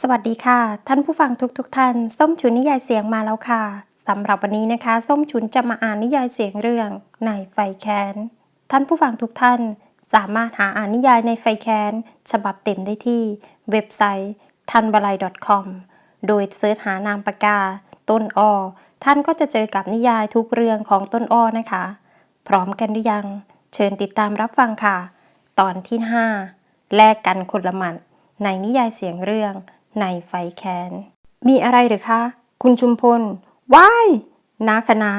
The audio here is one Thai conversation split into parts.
สวัสดีค่ะ ท่านผู้ฟังทุกๆทท่าน ส้มฉุนนิยายเสียงมาแล้วค่ะสำหรับวันนี้นะคะ ส้มฉุนจะมาอ่านนิยายเสียงเรื่องในไฟแคนท่านผู้ฟังทุกท่าน สามารถหาอ่านนิยายในไฟแคนฉบับเต็มได้ที่ เว็บไซต์ทันบลาย .com โดยเสิร์ชหานามปากกา ต้นอ้อท่านก็จะเจอกับนิยายทุกเรื่องของต้นอ้อนะคะ พร้อมกันหรือยัง เชิญติดตามรับฟังค่ะ ตอนที่ 5 แลกกันคนละหมัดในนิยายเสียงเรื่อง ในไฟแคนมีอะไรหรือคะ คุณชุมพล ว้ายนาคณา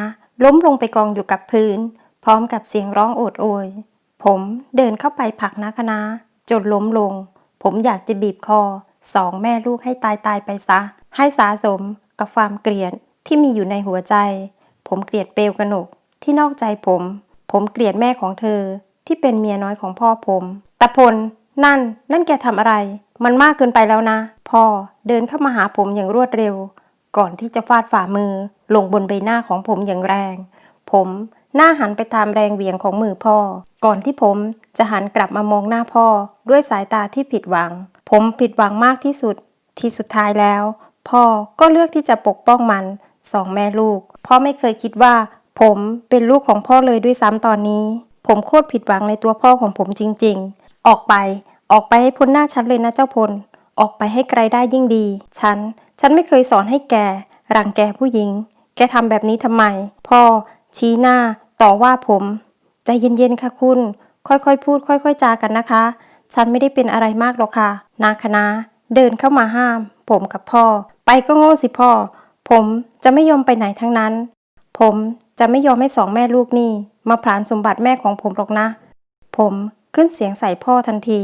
ล้มลงไปกองอยู่กับพื้น พร้อมกับเสียงร้องโอดโอย ผมเดินเข้าไปผลักนาคณาจนล้มลง ผมอยากจะบีบคอสองแม่ลูกให้ตายตายไปซะ ให้สาสมกับความเกลียดที่มีอยู่ในหัวใจ ผมเกลียดเปลวกระหนกที่นอกใจผม ผมเกลียดแม่ของเธอที่เป็นเมียน้อยของพ่อผมตะพล นั่น นั่นแกทำอะไร มันมากเกินไปแล้วนะ พ่อเดินเข้ามาหาผมอย่างรวดเร็ว ก่อนที่จะฟาดฝ่ามือ ลงบนใบหน้าของผมอย่างแรง ผมหน้าหันไปตามแรงเหวี่ยงของมือพ่อ ก่อนที่ผมจะหันกลับมามองหน้าพ่อ ด้วยสายตาที่ผิดหวัง ผมผิดหวังมากที่สุด ที่สุดท้ายแล้ว พ่อก็เลือกที่จะปกป้องมันสองแม่ลูก พ่อไม่เคยคิดว่า ผมเป็นลูกของพ่อเลยด้วยซ้ำตอนนี้ ผมโคตรผิดหวังในตัวพ่อของผมจริง ๆ ออกไป ออกไปให้พ้นหน้าฉันเลยนะเจ้าพล ออกไปให้ไกลได้ยิ่งดี ฉัน ฉันไม่เคยสอนให้แก รังแกผู้หญิง แกทำแบบนี้ทำไม พ่อ ชี้หน้า ต่อว่าผม ใจเย็นๆค่ะคุณ ค่อยๆพูด ค่อย ๆ จากันนะคะ ฉันไม่ได้เป็นอะไรมากหรอกค่ะ นาคณะเดินเข้ามาห้าม ผมกับพ่อ ไปก็โง่สิพ่อ ผมจะไม่ยอมไปไหนทั้งนั้น ผมจะไม่ยอมให้สองแม่ลูกนี่ มาผลานสมบัติแม่ของผมหรอกนะ ผมขึ้นเสียงใส่พ่อทันที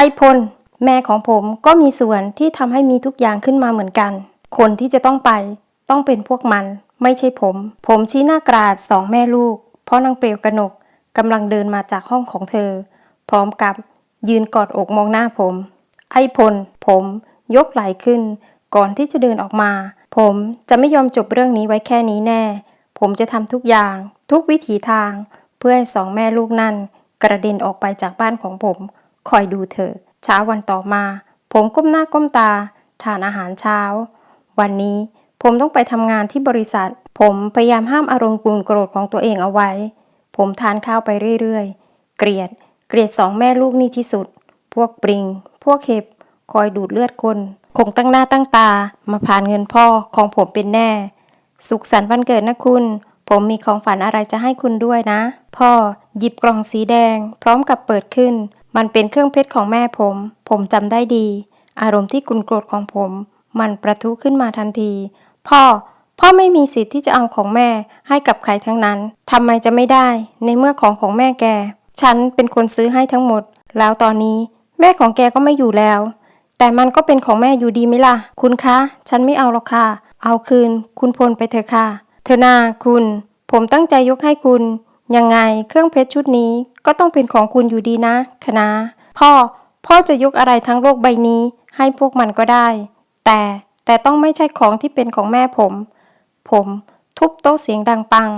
ไอพลแม่ของผมก็มีส่วนที่ทำให้มีทุกอย่างขึ้นมาเหมือนกัน คนที่จะต้องไปต้องเป็นพวกมัน ไม่ใช่ผม ผมชี้หน้ากราดสองแม่ลูก เพราะนางเปลวกระหนกกำลังเดินมาจากห้องของเธอ พร้อมกับยืนกอดอกมองหน้าผม ไอพล ผมยกไหล่ขึ้น ก่อนที่จะเดินออกมา ผมจะไม่ยอมจบเรื่องนี้ไว้แค่นี้แน่ ผมจะทำทุกอย่าง ทุกวิถีทาง เพื่อให้สองแม่ลูกนั่น กระเด็นออกไปจากบ้านของผม คอยดูเถอเช้าวันต่อมา ผมก้มหน้าก้มตา ทานอาหารเช้า วันนี้ผมต้องไปทำงานที่บริษัท ผมพยายามห้ามอารมณ์กุนโกรธของตัวเองเอาไว้ ผมทานข้าวไปเรื่อยๆ เกลียด เกลียดสองแม่ลูกนี่ที่สุด พวกปริง พวกเห็บ คอยดูดเลือดคน คงตั้งหน้าตั้งตา มาผ่านเงินพ่อของผมเป็นแน่ สุขสันต์วันเกิดนะคุณ ผมมีของฝันอะไรจะให้คุณด้วยนะ พ่อหยิบกล่องสีแดง พร้อมกับเปิดขึ้น มันเป็นเครื่องเพชรของแม่ผม ผมจำได้ดี อารมณ์ที่กุนโกรธของผม มันประทุขึ้นมาทันที พ่อ พ่อไม่มีสิทธิ์ที่จะเอาของแม่ให้กับใครทั้งนั้นทำไมจะไม่ได้ ในเมื่อของของแม่แก ฉันเป็นคนซื้อให้ทั้งหมด แล้วตอนนี้แม่ของแกก็ไม่อยู่แล้ว แต่มันก็เป็นของแม่อยู่ดีไหมล่ะ คุณคะ ฉันไม่เอาหรอกค่ะ เอาคืน คุณพลไปเถอะค่ะ เธอนาคุณ ผมตั้งใจยกให้คุณ ยังไงเครื่องเพชรชุดนี้ก็ต้องเป็นของคุณอยู่ดีนะ คณะ พ่อ พ่อจะยกอะไรทั้งโลกใบนี้ ให้พวกมันก็ได้ แต่แต่ต้องไม่ใช่ของที่เป็นของแม่ผม ผมทุบโต๊ะเสียงดังปัง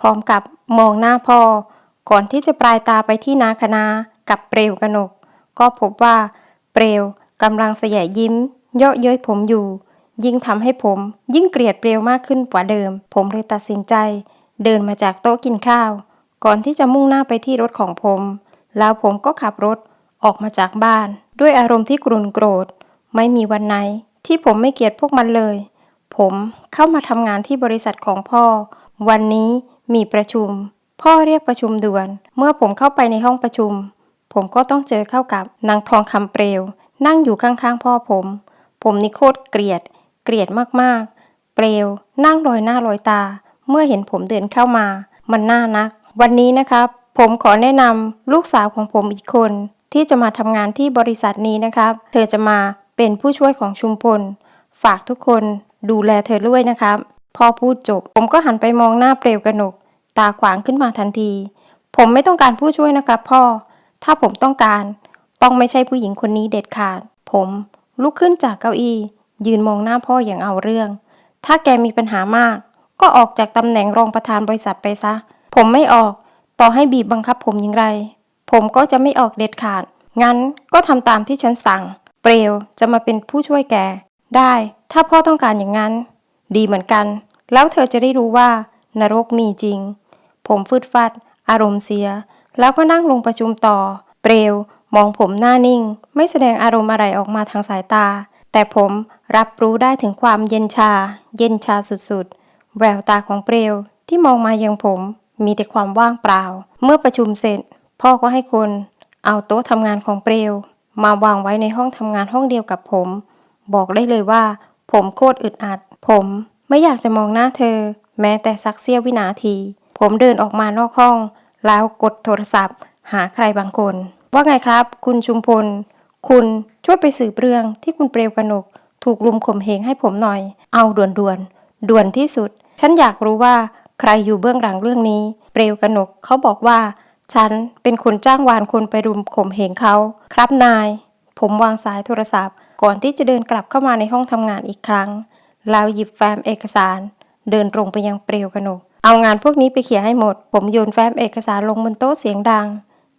พร้อมกับมองหน้าพ่อ ก่อนที่จะปลายตาไปที่นาคณากับเปลวกนก ก็พบว่าเปลวกำลังเสยยิ้ม เยาะเย้ยผมอยู่ ยิ่งทำให้ผม ยิ่งเกลียดเปลวมากขึ้นกว่าเดิม ผมเลยตัดสินใจ เดินมาจากโต๊ะกินข้าว ก่อนที่จะมุ่งหน้าไปที่รถของผม แล้วผมก็ขับรถออกมาจากบ้าน ด้วยอารมณ์ที่กรุนโกรธ ไม่มีวันไหน ที่ผมไม่เกลียดพวกมันเลย ผมเข้ามาทำงานที่บริษัทของพ่อ วันนี้มีประชุม พ่อเรียกประชุมด่วน เมื่อผมเข้าไปในห้องประชุม ผมก็ต้องเจอเข้ากับนางทองคำเปลวนั่งอยู่ข้างๆพ่อผม ผมนี่โคตรเกลียด เกลียดมากๆ เปลวนั่งลอยหน้าลอยตา เมื่อเห็นผมเดินเข้ามา มันน่านัก วันนี้นะครับผมขอแนะนำลูกสาวของผมอีกคน ที่จะมาทำงานที่บริษัทนี้นะครับ เธอจะมาเป็นผู้ช่วยของชุมพล ฝากทุกคนดูแลเธอด้วยนะครับ พอพูดจบ ผมก็หันไปมองหน้าเปลวกระหนก ตาขวางขึ้นมาทันที ผมไม่ต้องการผู้ช่วยนะครับพ่อ ถ้าผมต้องการต้องไม่ใช่ผู้หญิงคนนี้เด็ดขาด ผมลุกขึ้นจากเก้าอี้ ยืนมองหน้าพ่ออย่างเอาเรื่อง ถ้าแกมีปัญหามาก ก็ออกจากตำแหน่งรองประธานบริษัทไปซะ ผมไม่ออก ต่อให้บีบบังคับผมอย่างไร ผมก็จะไม่ออกเด็ดขาด งั้นก็ทำตามที่ฉันสั่ง เปลวจะมาเป็นผู้ช่วยแก ได้ ถ้าพ่อต้องการอย่างนั้น ดีเหมือนกัน แล้วเธอจะได้รู้ว่านรกมีจริง ผมฟึดฟัด อารมณ์เสีย แล้วก็นั่งลงประชุมต่อ เปลวมองผมหน้านิ่ง ไม่แสดงอารมณ์อะไรออกมาทางสายตา แต่ผมรับรู้ได้ถึงความเย็นชา เย็นชาสุดๆ แววตาของเปลวที่มองมายังผม มีแต่ความว่างเปล่า เมื่อประชุมเสร็จ พ่อก็ให้คน เอาโต๊ะทำงานของเปลว มาวางไว้ในห้องทำงานห้องเดียวกับผม บอกได้เลยว่า ผมโคตรอึดอัด ผมไม่อยากจะมองหน้าเธอ แม้แต่สักเสี้ยววินาที ผมเดินออกมานอกห้อง แล้วกดโทรศัพท์ หาใครบางคน ว่าไงครับ คุณชุมพล คุณช่วยไปสืบเรื่องที่คุณเปรวกนก ถูกลุมข่มเหงให้ผมหน่อย เอาด่วนด่วนด่วนที่สุด ฉันอยากรู้ว่า ใครอยู่เบื้องหลังเรื่องนี้ เปรวกนกเขาบอกว่า ฉันเป็นคนจ้างวานคนไปรุมข่มเหงเขา ครับนาย ผมวางสายโทรศัพท์ ก่อนที่จะเดินกลับเข้ามาในห้องทำงานอีกครั้งแล้วหยิบแฟ้มเอกสาร เดินตรงไปยังเปรวกนก เอางานพวกนี้ไปเขียนให้หมด ผมโยนแฟ้มเอกสารลงบนโต๊ะเสียงดัง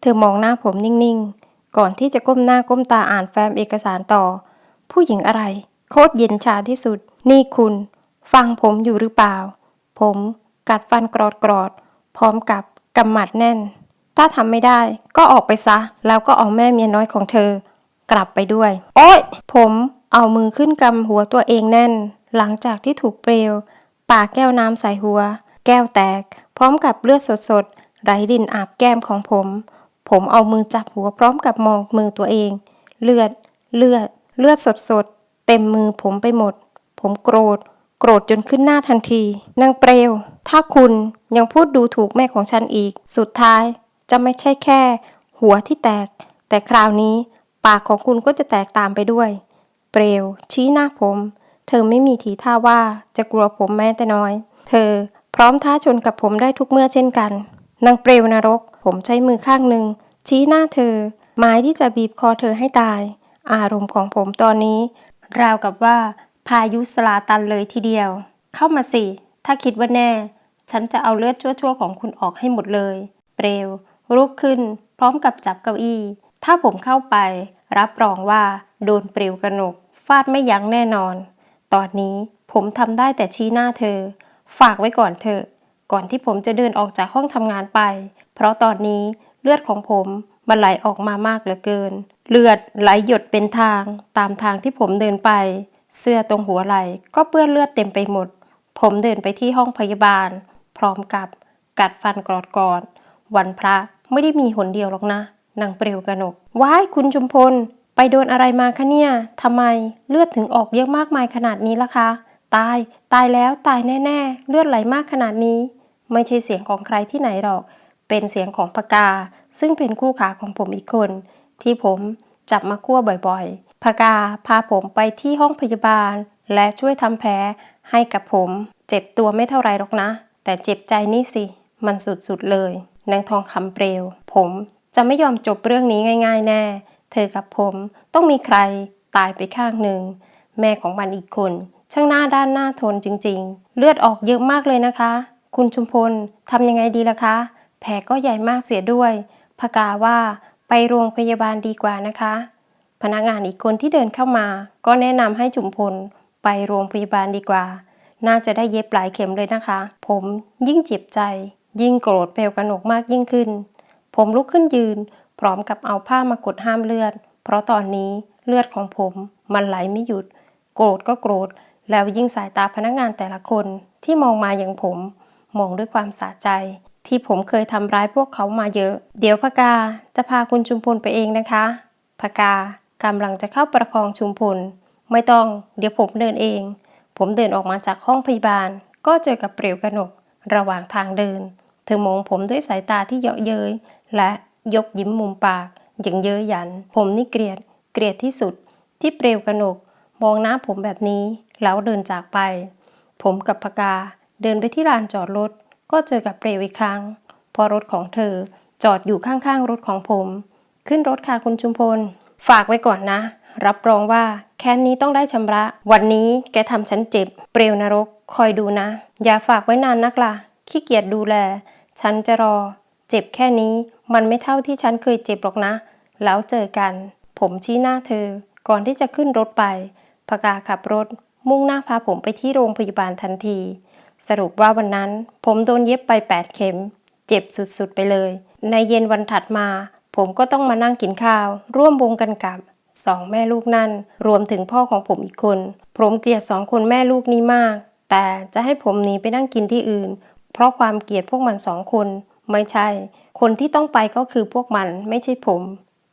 เธอมองหน้าผมนิ่งๆ ก่อนที่จะก้มหน้าก้มตาอ่านแฟ้มเอกสารต่อ ผู้หญิงอะไร โคตรเย็นชาที่สุด นี่คุณ ฟังผมอยู่หรือเปล่า ผม กัดฟันกรอดกรอดๆพร้อมกับกำหมัดแน่น ถ้าทำไม่ได้ก็ออกไปซะ แล้วก็เอาแม่เมียน้อยของเธอ กลับไปด้วย โอ๊ย ผมเอามือขึ้นกำหัวตัวเองแน่น หลังจากที่ถูกเปลวปาแก้วน้ำใส่หัว แก้วแตก พร้อมกับเลือดสดๆไหลรินอาบแก้มของผม ผมเอามือจับหัวพร้อมกับมองมือตัวเอง เลือด เลือด เลือดสดๆเต็มมือผมไปหมด ผมโกรธ กรธจนขึ้นหน้าทันทีนางเปลว ถ้าคุณยังพูดดูถูกแม่ของฉันอีก สุดท้ายจะไม่ใช่แค่ หัวที่แตก แต่คราวนี้ ปากของคุณก็จะแตกตามไปด้วย เปลว ชี้หน้าผม เธอไม่มีทีท่าว่าจะกลัวผมแม้แต่น้อย เธอพร้อมท้าชนกับผมได้ทุกเมื่อเช่นกันนางเปลวนรก ผมใช้มือข้างหนึ่งชี้หน้าเธอหมายที่จะบีบคอเธอให้ตาย อารมณ์ของผมตอนนี้ ราวกับว่า พายุสลาตันเลยทีเดียว เข้ามาสิ ถ้าคิดว่าแน่ ฉันจะเอาเลือดชั่วๆ ของคุณออกให้หมดเลย เปลวลุกขึ้น พร้อมกับจับเก้าอี้ ถ้าผมเข้าไป รับรองว่า โดนเปลวกระหนก ฟาดไม่ยั้งแน่นอน ตอนนี้ผมทำได้แต่ชี้หน้าเธอ ฝากไว้ก่อนเถอะ ก่อนที่ผมจะเดินออกจากห้องทำงานไป เพราะตอนนี้เลือดของผมมันไหลออกมามากเหลือเกิน เลือดไหลหยดเป็นทางตามทางที่ผมเดินไป เสื้อตรงหัวไหล่ก็เปื้อนเลือดเต็มไปหมด ผมเดินไปที่ห้องพยาบาล พร้อมกับกัดฟันกรอดกอดวันพระไม่ได้มีหนเดียวหรอกนะนางเปลวกระหนก ว้ายคุณชุมพล ไปโดนอะไรมาคะเนี่ยทำไมเลือดถึงออกเยอะมากมายขนาดนี้ล่ะคะ ตาย ตายแล้วตายแน่ ๆ เลือดไหลมากขนาดนี้ ไม่ใช่เสียงของใครที่ไหนหรอก เป็นเสียงของปากา ซึ่งเป็นคู่ขาของผมอีกคน ที่ผมจับมาคั่วบ่อยๆ ปากาพาผมไปที่ห้องพยาบาล และช่วยทำแผลให้กับผม เจ็บตัวไม่เท่าไรหรอกนะ แต่เจ็บใจนี่สิ มันสุดๆเลยนางทองคำเปลว ผมจะไม่ยอมจบเรื่องนี้ง่าย ๆ แน่ เธอกับผมต้องมีใครตายไปข้างหนึ่ง แม่ของมันอีกคน ช่างหน้าด้านหน้าทนจริง ๆ เลือดออกเยอะมากเลยนะคะ คุณชุมพลทำยังไงดีล่ะคะ แผลก็ใหญ่มากเสียด้วยพกาว่าไปโรงพยาบาลดีกว่านะคะ พนักงานอีกคนที่เดินเข้ามา ก็แนะนำให้จุมพลไปโรงพยาบาลดีกว่า น่าจะได้เย็บหลายเข็มเลยนะคะ ผมยิ่งเจ็บใจ ยิ่งโกรธเปลวกระหนกมากยิ่งขึ้น ผมลุกขึ้นยืน พร้อมกับเอาผ้ามากดห้ามเลือด เพราะตอนนี้เลือดของผมมันไหลไม่หยุด โกรธก็โกรธ แล้วยิ่งสายตาพนักงานแต่ละคนที่มองมาอย่างผม มองด้วยความสะใจ ที่ผมเคยทำร้ายพวกเขามาเยอะ เดี๋ยวพกาจะพาคุณชุมพลไปเองนะคะพกา กำลังจะเข้าประคองชุมพล ไม่ต้องเดี๋ยวผมเดินเอง ผมเดินออกมาจากห้องพยาบาล ก็เจอกับเปลวกระหนก ระหว่างทางเดิน เธอมองผมด้วยสายตาที่เยาะเย้ยและยกยิ้มมุมปากอย่างเย้ยหยัน ผมนี่เกลียด เกลียดที่สุด ที่เปลวกระหนก มองหน้าผมแบบนี้ แล้วเดินจากไป ผมกับพกาเดินไปที่ลานจอดรถ ก็เจอกับเปลวอีกครั้ง พอรถของเธอจอดอยู่ข้างๆรถของผม ขึ้นรถค่ะคุณชุมพล ฝากไว้ก่อนนะ รับรองว่าแค้นนี้ต้องได้ชำระ วันนี้แกทำฉันเจ็บ เปลวนรก คอยดูนะ อย่าฝากไว้นานนักล่ะ ขี้เกียจดูแล ฉันจะรอ เจ็บแค่นี้ มันไม่เท่าที่ฉันเคยเจ็บหรอกนะ แล้วเจอกัน ผมชี้หน้าเธอ ก่อนที่จะขึ้นรถไปพกาขับรถ มุ่งหน้าพาผมไปที่โรงพยาบาลทันที สรุปว่าวันนั้น ผมโดนเย็บไป 8 เข็ม เจ็บสุดๆไปเลย ในเย็นวันถัดมา ผมก็ต้องมานั่งกินข้าว ร่วมวงกันกับสองแม่ลูกนั่น รวมถึงพ่อของผมอีกคน ผมเกลียดสองคนแม่ลูกนี้มาก แต่จะให้ผมหนีไปนั่งกินที่อื่น เพราะความเกลียดพวกมันสองคน ไม่ใช่ คนที่ต้องไปก็คือพวกมันไม่ใช่ผม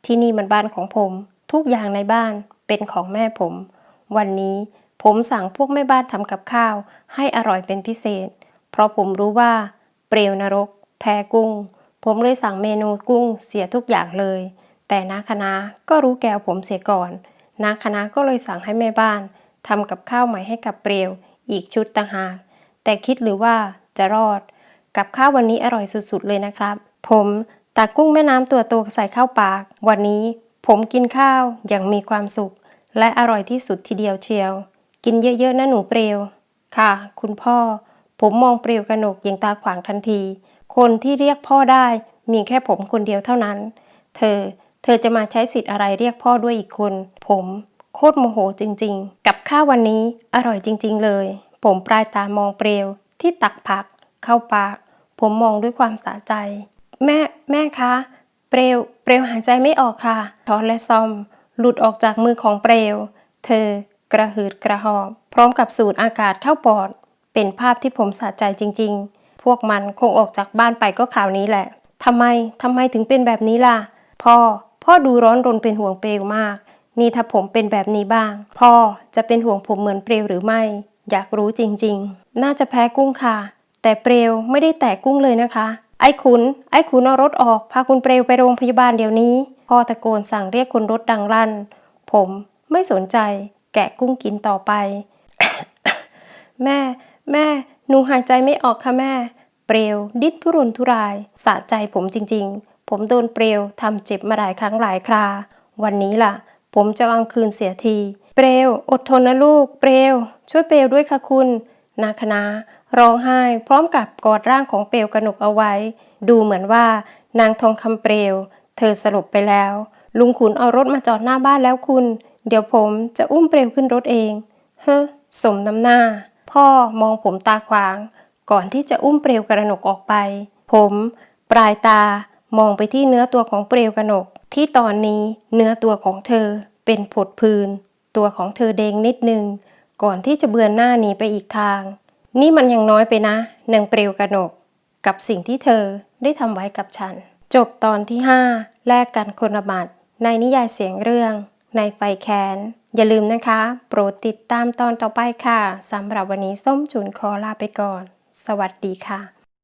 ที่นี่มันบ้านของผม ทุกอย่างในบ้านเป็นของแม่ผม วันนี้ผมสั่งพวกแม่บ้านทำกับข้าว ให้อร่อยเป็นพิเศษ เพราะผมรู้ว่า เปรียวนรก แพ้กุ้ง ผมเลยสั่งเมนูกุ้งเสียทุกอย่างเลย แต่นาคณะก็รู้แกวผมเสียก่อนนาคณะก็เลยสั่งให้แม่บ้านทำกับข้าวใหม่ให้กับเปรียว อีกชุดต่างหาก แต่คิดหรือว่าจะรอด กับข้าววันนี้อร่อยสุดๆเลยนะครับ ผมตักกุ้งแม่น้ำตัวโตใส่ข้าวปาก วันนี้ผมกินข้าวอย่างมีความสุข และอร่อยที่สุดทีเดียวเชียว กินเยอะๆนะหนูเปรียว ค่ะ คุณพ่อ ผมมองเปรียวกระหนกย่างตาขวางทันที คนที่เรียกพ่อได้มีแค่ผมคนเดียวเท่านั้น เธอ เธอจะมาใช้สิทธิ์อะไรเรียกพ่อด้วยอีกคน ผมโคตรโมโหจริงๆ กับข้าววันนี้อร่อยจริง ๆ เลย ผมปลายตามองเปรียวที่ตักผัก เข้าปาก ผมมองด้วยความสะใจ แม่แม่คะ เปลวเปลวหายใจไม่ออกค่ะช้อนและซอม หลุดออกจากมือของเปลว เธอกระหืดกระหอบ พร้อมกับสูดอากาศเข้าปอด เป็นภาพที่ผมสะใจจริง ๆ พวกมันคงออกจากบ้านไปก็ข่าวนี้แหละทำไมทำไมถึงเป็นแบบนี้ล่ะ พ่อ พ่อดูร้อนรนเป็นห่วงเปลวมาก นี่ถ้าผมเป็นแบบนี้บ้าง พ่อจะเป็นห่วงผมเหมือนเปลวหรือไม่ อยากรู้จริงๆ น่าจะแพ้กุ้งค่ะ แต่เปลวไม่ได้แตะกุ้งเลยนะคะ ไอ้ขุน ไอ้ขุนเอารถออก พาคุณเปลวไปโรงพยาบาลเดี๋ยวนี้ พ่อตะโกนสั่งเรียกคนรถดังลั่น ผมไม่สนใจ แกะกุ้งกินต่อไป แม่ แม่ นูหายใจไม่ออกค่ะแม่ เปลวดิ้นทุรนทุรายสะใจผมจริงๆ ผมโดนเปลวทำเจ็บมาหลายครั้งหลายครา วันนี้ล่ะ ผมจะเอาคืนเสียที เปลวอดทนนะลูก เปลวช่วยเปลวด้วยค่ะคุณ นาคณะร้องไห้พร้อมกับกอดร่างของเปลวกระหนกเอาไว้ ดูเหมือนว่านางทองคำเปลว เธอสลบไปแล้ว ลุงขุนเอารถมาจอดหน้าบ้านแล้วคุณ เดี๋ยวผมจะอุ้มเปลวขึ้นรถเอง เฮ้อสมน้ำหน้า พ่อมองผมตาขวาง ก่อนที่จะอุ้มเปลวกระหนกออกไป ผม ปลายตามองไปที่เนื้อตัวของเปลวกระหนก ที่ตอนนี้เนื้อตัวของเธอเป็นผดพื้น ตัวของเธอแดงนิดนึง ก่อนที่จะเบือนหน้าหนีไปอีกทาง นี่มันยังน้อยไปนะนางเปลวกระหนก กับสิ่งที่เธอได้ทำไว้กับฉัน จบตอนที่ 5 แลกกันคนละบัตรในนิยายเสียงเรื่อง ในไฟแค้น อย่าลืมนะคะ โปรดติดตามตอนต่อไปค่ะสำหรับวันนี้ส้มฉุนขอลาไปก่อน สวัสดีค่ะ